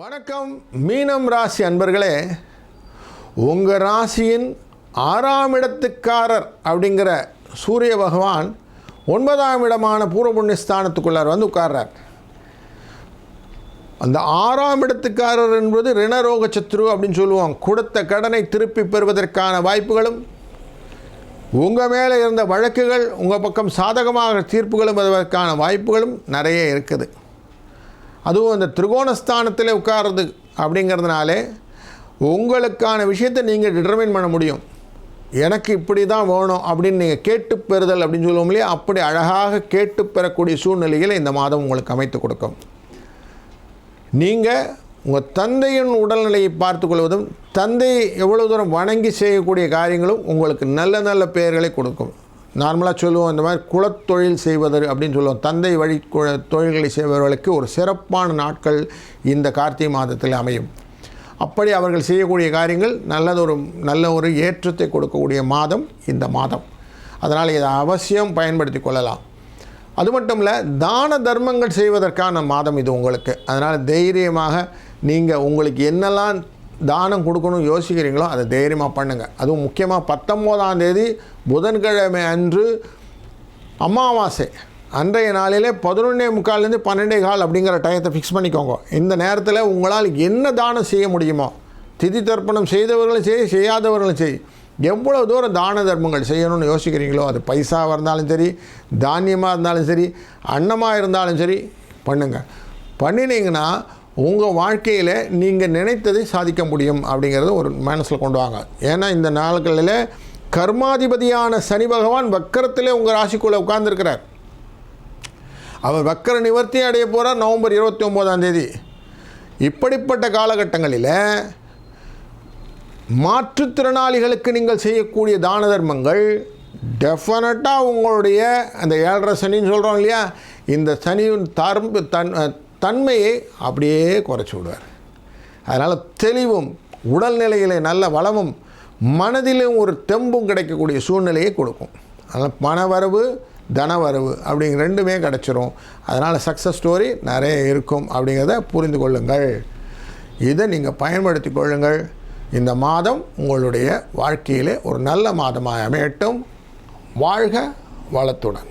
வணக்கம் மீனம் ராசி அன்பர்களே. உங்கள் ராசியின் ஆறாம் இடத்துக்காரர் அப்படிங்கிற சூரிய பகவான் ஒன்பதாம் இடமான பூர்வ புண்ணியஸ்தானத்துக்குள்ளார் வந்து உட்கார்றார். அந்த ஆறாம் இடத்துக்காரர் என்பது ரிணரோக சத்ரு அப்படின்னு சொல்லுவோம். கொடுத்த கடனை திருப்பி பெறுவதற்கான வாய்ப்புகளும் உங்கள் மேலே இருந்த வழக்குகள் உங்கள் பக்கம் சாதகமாக தீர்ப்புகளும் வருவதற்கான வாய்ப்புகளும் நிறைய இருக்குது. அதுவும் அந்த திரிகோணஸ்தானத்தில் உட்கார்றது அப்படிங்கிறதுனாலே உங்களுக்கான விஷயத்தை நீங்கள் டிட்டர்மைன் பண்ண முடியும். எனக்கு இப்படி தான் வேணும் அப்படின்னு நீங்கள் கேட்டு பெறுதல் அப்படின்னு சொல்லுவோம் இல்லையா? அப்படி அழகாக கேட்டு பெறக்கூடிய சூழ்நிலைகளை இந்த மாதம் உங்களுக்கு அமைத்து கொடுக்கும். நீங்கள் உங்கள் தந்தையின் உடல்நிலையை பார்த்து கொள்வதும் தந்தையை எவ்வளோ தூரம் வணங்கி செய்யக்கூடிய காரியங்களும் உங்களுக்கு நல்ல நல்ல பெயர்களை கொடுக்கும். நார்மலாக சொல்லுவோம் இந்த மாதிரி குலத்தொழில் செய்வது அப்படின்னு சொல்லுவோம். தந்தை வழி தொழில்களை செய்பவர்களுக்கு ஒரு சிறப்பான நாட்கள் இந்த கார்த்திகை மாதத்தில் அமையும். அப்படி அவர்கள் செய்யக்கூடிய காரியங்கள் நல்லதொரு நல்ல ஒரு ஏற்றத்தை கொடுக்கக்கூடிய மாதம் இந்த மாதம். அதனால் இதை அவசியம் பயன்படுத்தி கொள்ளலாம். அது மட்டும் இல்லை தான தர்மங்கள் செய்வதற்கான மாதம் இது உங்களுக்கு. அதனால் தைரியமாக நீங்கள் உங்களுக்கு என்னெல்லாம் தானம் கொடுக்கணும் யோசிக்கிறீங்களோ அதை தைரியமாக பண்ணுங்கள் அதுவும் முக்கியமாக பத்தொம்போதாம் தேதி புதன்கிழமை அன்று அமாவாசை. அன்றைய நாளிலே பதினொன்னே முக்கால்லேருந்து பன்னெண்டே கால் அப்படிங்கிற டயத்தை ஃபிக்ஸ் பண்ணிக்கோங்க. இந்த நேரத்தில் உங்களால் என்ன தானம் செய்ய முடியுமோ திதி தர்ப்பணம் செய்தவர்களும் செய் செய்யாதவர்களும் செய் எவ்வளோ தூரம் தான தர்மங்கள் செய்யணும்னு யோசிக்கிறீங்களோ அது பைசாவாக இருந்தாலும் சரி தானியமாக இருந்தாலும் சரி அன்னமாக இருந்தாலும் சரி பண்ணுங்கள் பண்ணினீங்கன்னா உங்கள் வாழ்க்கையில் நீங்கள் நினைத்ததை சாதிக்க முடியும் அப்படிங்கிறத ஒரு மனசில் கொண்டு வாங்க. ஏன்னா இந்த நாட்களில் கர்மாதிபதியான சனி பகவான் வக்கரத்திலே உங்கள் ராசிக்குள்ளே உட்கார்ந்துருக்கிறார். அவர் வக்கர நிவர்த்தி அடைய போகிறார் நவம்பர் இருபத்தி ஒம்போதாம் தேதி. இப்படிப்பட்ட காலகட்டங்களில் மாற்றுத்திறனாளிகளுக்கு நீங்கள் செய்யக்கூடிய தான தர்மங்கள் டெஃபினட்டாக உங்களுடைய அந்த ஏழரை சனின்னு சொல்கிறோம் இல்லையா? இந்த சனியின் தர்ம தன் தன்மையை அப்படியே குறைச்சி விடுவார். அதனால் தெளிவும் உடல்நிலையிலே நல்ல வளமும் மனதிலும் ஒரு தெம்பும் கிடைக்கக்கூடிய சூழ்நிலையை கொடுக்கும். அதனால் பணவரவு தனவரவு அப்படிங்கிற ரெண்டுமே கிடச்சிரும். அதனால் சக்ஸஸ் ஸ்டோரி நிறைய இருக்கும் அப்படிங்கிறத புரிந்து கொள்ளுங்கள். இதை நீங்கள் பயன்படுத்தி கொள்ளுங்கள். இந்த மாதம் உங்களுடைய வாழ்க்கையிலே ஒரு நல்ல மாதமாக அமையட்டும். வாழ்க வளத்துடன்.